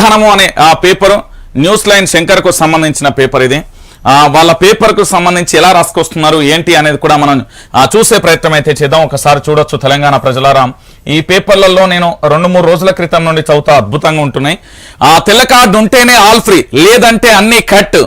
విధానము అనే ఆ పేపరు న్యూస్ లైన్ శంకర్కు సంబంధించిన పేపర్ ఇది. వాళ్ళ పేపర్కు సంబంధించి ఎలా రాసుకొస్తున్నారు ఏంటి అనేది కూడా మనం చూసే ప్రయత్నం అయితే చేద్దాం. ఒకసారి చూడొచ్చు తెలంగాణ ప్రజలారా. ఈ పేపర్లలో నేను రెండు మూడు రోజుల క్రితం నుండి చదువుతా అద్భుతంగా ఉంటున్నాయి. ఆ తెల్ల కార్డు ఉంటేనే ఆల్ ఫ్రీ లేదంటే అన్ని కట్.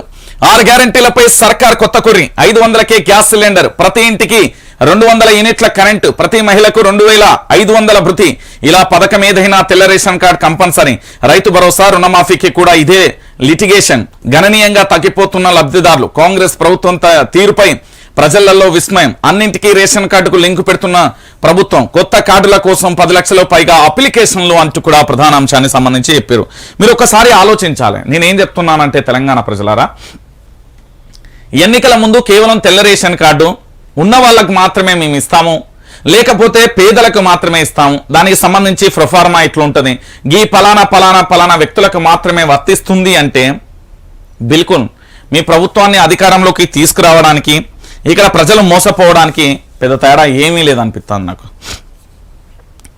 ఆరు గ్యారంటీలపై సర్కార్ కొత్త కుర్రి ఐదు వందలకే గ్యాస్ సిలిండర్. ప్రతి ఇంటికి రెండు వందల యూనిట్ల కరెంటు ప్రతి మహిళకు రెండు వేల ఐదు వందల భృతి. ఇలా పథకం ఏదైనా తెల్ల ration card compulsory. Rythu Bharosa రుణమాఫీకి కూడా ఇదే లిటిగేషన్. గణనీయంగా తగ్గిపోతున్న లబ్ధిదారులు కాంగ్రెస్ ప్రభుత్వం త- తీరుపై ప్రజలలో విస్మయం. అన్నింటికీ రేషన్ కార్డుకు లింకు పెడుతున్న ప్రభుత్వం కొత్త కార్డుల కోసం పది లక్షల పైగా అప్లికేషన్లు అంటూ కూడా ప్రధాన అంశాన్ని సంబంధించి చెప్పారు. మీరు ఒకసారి ఆలోచించాలి. నేనేం చెప్తున్నానంటే తెలంగాణ ప్రజలారా ఎన్నికల ముందు కేవలం తెల్ల రేషన్ కార్డు ఉన్న వాళ్ళకు మాత్రమే మేము ఇస్తాము. లేకపోతే పేదలకు మాత్రమే ఇస్తాము. దానికి సంబంధించి ప్రొఫార్మా ఇట్లుంటుంది. గీ పలానా పలానా పలానా వ్యక్తులకు మాత్రమే వర్తిస్తుంది అంటే బిల్కుల్ మీ ప్రభుత్వాన్ని అధికారంలోకి తీసుకురావడానికి ఇక్కడ ప్రజలు మోసపోవడానికి పెద్ద తేడా ఏమీ లేదనిపిస్తుంది నాకు.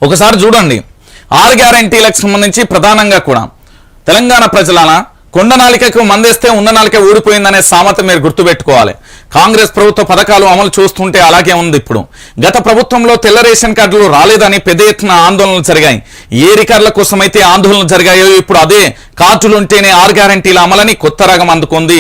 ఒకసారి చూడండి. ఆరు గ్యారంటీలకు సంబంధించి ప్రధానంగా కూడా తెలంగాణ ప్రజలన కొండ నాలికకు మందేస్తే ఉన్న నాలిక ఊడిపోయిందనే సామెత మీరు గుర్తుపెట్టుకోవాలి. కాంగ్రెస్ ప్రభుత్వ పథకాలు అమలు చూస్తుంటే అలాగే ఉంది ఇప్పుడు. గత ప్రభుత్వంలో తెల్ల రేషన్ కార్డులు రాలేదని పెద్ద ఎత్తున ఆందోళనలు జరిగాయి. ఏ రికార్డుల కోసమైతే ఆందోళనలు జరిగాయో ఇప్పుడు అదే కార్డులు ఉంటేనే ఆరు గ్యారంటీల అమలని కొత్త రగం అందుకుంది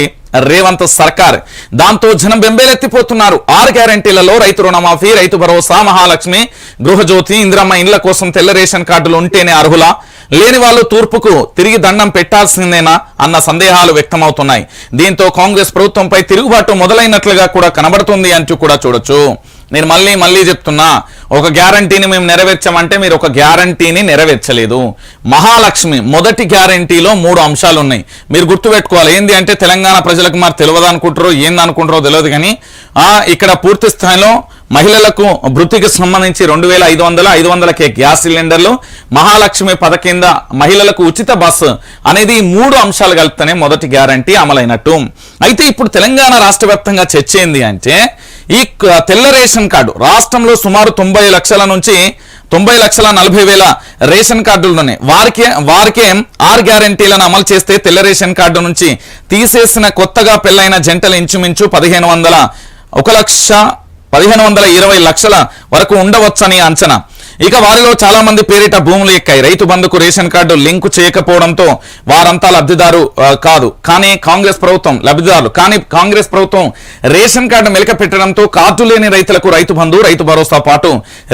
రేవంత్ సర్కార్. దాంతో జనం బెంబేలెత్తిపోతున్నారు. ఆరు గ్యారంటీలలో రైతు రుణమాఫీ రైతు భరోసా మహాలక్ష్మి గృహజ్యోతి ఇందిరమ్మ ఇండ్ల కోసం తెల్ల రేషన్ కార్డులు ఉంటేనే అర్హులా. లేని వాళ్ళు తూర్పుకు తిరిగి దండం పెట్టాల్సిందేనా అన్న సందేహాలు వ్యక్తమవుతున్నాయి. దీంతో కాంగ్రెస్ ప్రభుత్వంపై తిరుగుబాటు మొదలైనట్లుగా కూడా కనబడుతుంది అంటూ కూడా చూడొచ్చు. నేను మళ్ళీ మళ్ళీ చెప్తున్నా ఒక గ్యారంటీని మేము నెరవేర్చామంటే మీరు ఒక గ్యారంటీని నెరవేర్చలేదు. మహాలక్ష్మి మొదటి గ్యారంటీలో మూడు అంశాలు ఉన్నాయి మీరు గుర్తుపెట్టుకోవాలి ఏంది అంటే తెలంగాణ ప్రజలకు మరి తెలియదు అనుకుంటారో ఏంది అనుకుంటారో తెలియదు కానీ ఇక్కడ పూర్తి స్థాయిలో మహిళలకు వృత్తికి సంబంధించి రెండు వేల ఐదు వందల ఐదు వందలకే గ్యాస్ సిలిండర్లు మహాలక్ష్మి పథ కింద మహిళలకు ఉచిత బస్సు అనేది మూడు అంశాలు కలిపితేనే మొదటి గ్యారంటీ అమలైనట్టు. అయితే ఇప్పుడు తెలంగాణ రాష్ట్ర వ్యాప్తంగా చర్చ ఏంది అంటే ఈ తెల్ల రేషన్ కార్డు రాష్ట్రంలో సుమారు తొంభై లక్షల నుంచి తొంభై లక్షల నలభై వేల రేషన్ కార్డులు ఉన్నాయి వారికే వారికే ఆర్ గ్యారంటీలను అమలు చేస్తే తెల్ల రేషన్ కార్డు నుంచి తీసేసిన కొత్తగా పెళ్ళైన జంటలు ఇంచుమించు పదిహేను వందల ఒక లక్ష పదిహేను వందల ఇరవై లక్షల వరకు ఉండవచ్చని అంచనా. ఇక వారిలో చాలా మంది పేరిట భూములు ఎక్కాయి. రైతు బంధుకు రేషన్ కార్డు లింకు చేయకపోవడంతో వారంతా లబ్ధిదారు కాదు. కానీ కాంగ్రెస్ ప్రభుత్వం లబ్ధిదారులు. కానీ కాంగ్రెస్ ప్రభుత్వం రేషన్ కార్డు మెలక పెట్టడంతో కార్డు లేని రైతులకు రైతు బంధు రైతు భరోసా పాటు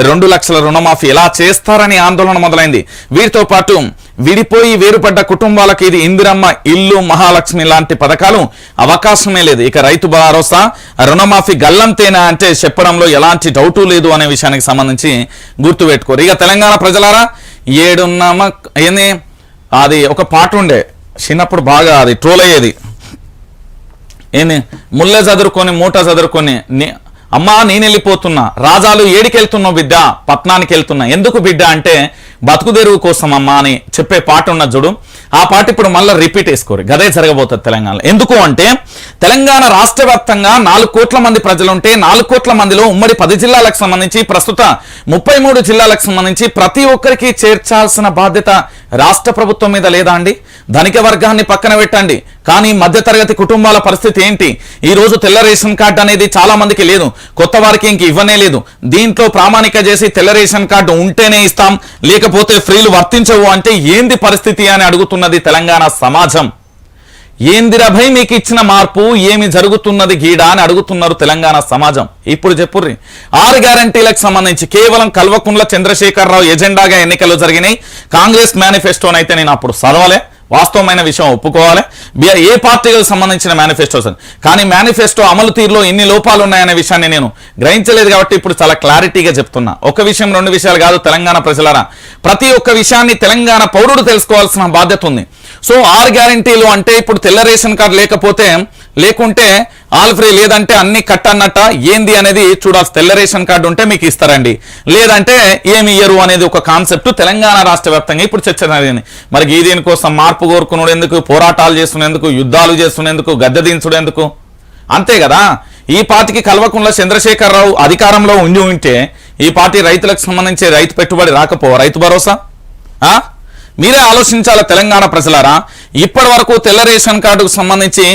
రెండు లక్షల రుణమాఫీ ఎలా చేస్తారని ఆందోళన మొదలైంది. వీరితో పాటు విడిపోయి వేరుపడ్డ కుటుంబాలకు ఇది ఇందిరమ్మ ఇల్లు మహాలక్ష్మి లాంటి పథకాలు అవకాశమే లేదు. ఇక రైతు భరోసా రుణమాఫీ గల్లంతేనా అంటే చెప్పడంలో ఎలాంటి డౌటు లేదు అనే విషయానికి సంబంధించి గుర్తుపెట్టుకోరు ఇక తెలంగాణ ప్రజలారా ఏడున్నమ ఏంది? అది ఒక పాట ఉండే చిన్నప్పుడు బాగా అది ట్రోల్ అయ్యేది. ఏంది? ముళ్ళ చదురుకొని మూట చదురుకొని నే- అమ్మా నేను వెళ్ళిపోతున్నా రాజాలు ఏడికెళ్తున్నావు బిడ్డ పట్నానికి వెళ్తున్నా ఎందుకు బిడ్డ అంటే బతుకుదెరువు కోసం అమ్మా అని చెప్పే పాట ఉన్న చూడు. ఆ పాట ఇప్పుడు మళ్ళీ రిపీట్ వేసుకోరు. గదే జరగబోతుంది తెలంగాణలో. ఎందుకు అంటే తెలంగాణ రాష్ట్ర వ్యాప్తంగా నాలుగు కోట్ల మంది ప్రజలుంటే నాలుగు కోట్ల మందిలో ఉమ్మడి పది జిల్లాలకు సంబంధించి ప్రస్తుత ముప్పై మూడు జిల్లాలకు సంబంధించి ప్రతి ఒక్కరికి చేర్చాల్సిన బాధ్యత రాష్ట్ర ప్రభుత్వం మీద లేదా అండి? ధనిక వర్గాన్ని పక్కన పెట్టండి. కానీ మధ్యతరగతి కుటుంబాల పరిస్థితి ఏంటి? ఈరోజు తెల్ల రేషన్ కార్డు అనేది చాలా మందికి లేదు. కొత్త వారికి ఇంక ఇవ్వనే లేదు. దీంట్లో ప్రామాణిక చేసి తెల్ల రేషన్ కార్డు ఉంటేనే ఇస్తాం. లేకపోతే ఫ్రీలు వర్తించవు అంటే ఏంది పరిస్థితి అని అడుగుతున్నది తెలంగాణ సమాజం. ఏందిరభై మీకు ఇచ్చిన మార్పు? ఏమి జరుగుతున్నది గీడ అని అడుగుతున్నారు తెలంగాణ సమాజం. ఇప్పుడు చెప్పుర్రి. ఆరు గ్యారంటీలకు సంబంధించి కేవలం కల్వకుంట్ల చంద్రశేఖరరావు ఎజెండాగా ఎన్నికలు జరిగినాయి. కాంగ్రెస్ మేనిఫెస్టోనైతే నేను అప్పుడు చదవలే. వాస్తవమైన విషయం ఒప్పుకోవాలి. ఏ పార్టీలకు సంబంధించిన మేనిఫెస్టోస్ కానీ మేనిఫెస్టో అమలు తీరులో ఎన్ని లోపాలు ఉన్నాయనే విషయాన్ని నేను గ్రహించలేదు కాబట్టి ఇప్పుడు చాలా క్లారిటీగా చెప్తున్నా. ఒక విషయం రెండు విషయాలు కాదు తెలంగాణ ప్రజలారా. ప్రతి ఒక్క విషయాన్ని తెలంగాణ పౌరుడు తెలుసుకోవాల్సిన బాధ్యత ఉంది. సో ఆరు గ్యారంటీలు అంటే ఇప్పుడు తెల్ల రేషన్ కార్డు లేకపోతే లేకుంటే ఆల్ ఫ్రీ లేదంటే అన్ని కట్ అన్నట్ట ఏంది అనేది చూడాల్సి తెల్ల రేషన్ కార్డు ఉంటే మీకు ఇస్తారండి. లేదంటే ఏమి ఇయ్యరు అనేది ఒక కాన్సెప్ట్ తెలంగాణ రాష్ట్ర వ్యాప్తంగా ఇప్పుడు చర్చ జరిగింది. మరి ఈ దీనికోసం మార్పు కోరుకునేందుకు పోరాటాలు చేస్తున్నందుకు యుద్ధాలు చేస్తున్నందుకు గద్దె దించుడేందుకు? అంతే కదా? ఈ పార్టీకి కల్వకుంట్ల చంద్రశేఖరరావు అధికారంలో ఉండి ఉంటే ఈ పార్టీ రైతులకు సంబంధించి రైతు పెట్టుబడి రాకపో రైతు భరోసా? ఆ? మీరే ఆలోచించాలి తెలంగాణ ప్రజలారా? ఇప్పటి వరకు తెల్ల రేషన్ కార్డుకు సంబంధించి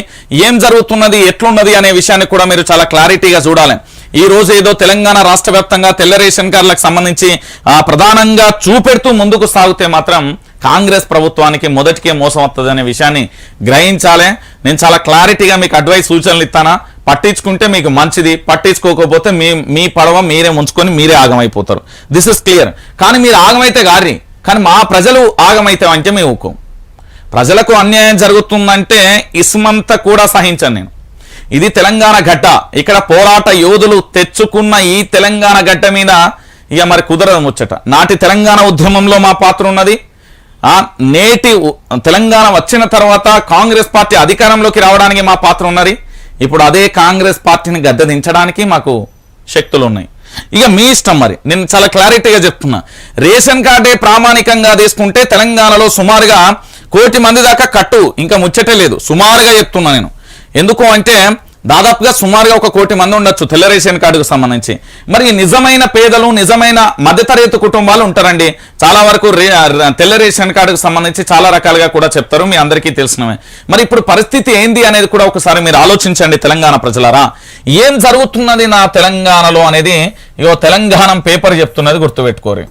ఏం జరుగుతున్నది ఎట్లున్నది అనే విషయాన్ని కూడా మీరు చాలా క్లారిటీగా చూడాలి. ఈ రోజు ఏదో తెలంగాణ రాష్ట్ర వ్యాప్తంగా తెల్ల రేషన్ కార్డులకు సంబంధించి ఆ, ప్రధానంగా చూపెడుతూ ముందుకు సాగితే మాత్రం కాంగ్రెస్ ప్రభుత్వానికి మొదటికే మోసం వస్తుంది అనే విషయాన్ని గ్రహించాలే. నేను చాలా క్లారిటీగా మీకు అడ్వైస్ సూచనలు ఇస్తానా? పట్టించుకుంటే మీకు మంచిది పట్టించుకోకపోతే మీ మీ పడవ మీరే ముంచుకొని మీరే ఆగమైపోతారు. దిస్ ఇస్ క్లియర్ కానీ మీరు ఆగమైతే గారి కానీ మా ప్రజలు ఆగమైతే అంటే మేము ఊకం ప్రజలకు అన్యాయం జరుగుతుందంటే ఇసుమంతా కూడా సహించాను నేను. ఇది తెలంగాణ గడ్డ ఇక్కడ పోరాట యోధులు తెచ్చుకున్న ఈ తెలంగాణ గడ్డ మీద ఇక మరి కుదరదు ముచ్చట. నాటి తెలంగాణ ఉద్యమంలో మా పాత్ర ఉన్నది. నేటి తెలంగాణ వచ్చిన తర్వాత కాంగ్రెస్ పార్టీ అధికారంలోకి రావడానికి మా పాత్ర ఉన్నది. ఇప్పుడు అదే కాంగ్రెస్ పార్టీని గద్దె దించడానికి మాకు శక్తులు ఉన్నాయి. ఇక మీ ఇష్టం మరి. నేను చాలా క్లారిటీగా చెప్తున్నా. రేషన్ కార్డే ప్రామాణికంగా తీసుకుంటే తెలంగాణలో సుమారుగా కోటి మంది దాకా కట్టు. ఇంకా ముచ్చటే లేదు. సుమారుగా చెప్తున్నా నేను. ఎందుకు అంటే దాదాపుగా సుమారుగా ఒక కోటి మంది ఉండొచ్చు తెల్ల రేషన్ కార్డుకు సంబంధించి. మరి నిజమైన పేదలు నిజమైన మధ్యతరగతి కుటుంబాలు ఉంటారండి. చాలా వరకు రే తెల్ల రేషన్ కార్డుకు సంబంధించి చాలా రకాలుగా కూడా చెప్తారు మీ అందరికీ తెలిసినవే. మరి ఇప్పుడు పరిస్థితి ఏంది అనేది కూడా ఒకసారి మీరు ఆలోచించండి తెలంగాణ ప్రజలారా. ఏం జరుగుతున్నది నా తెలంగాణలో అనేది ఇగో తెలంగాణ పేపర్ చెప్తున్నది గుర్తుపెట్టుకోరు.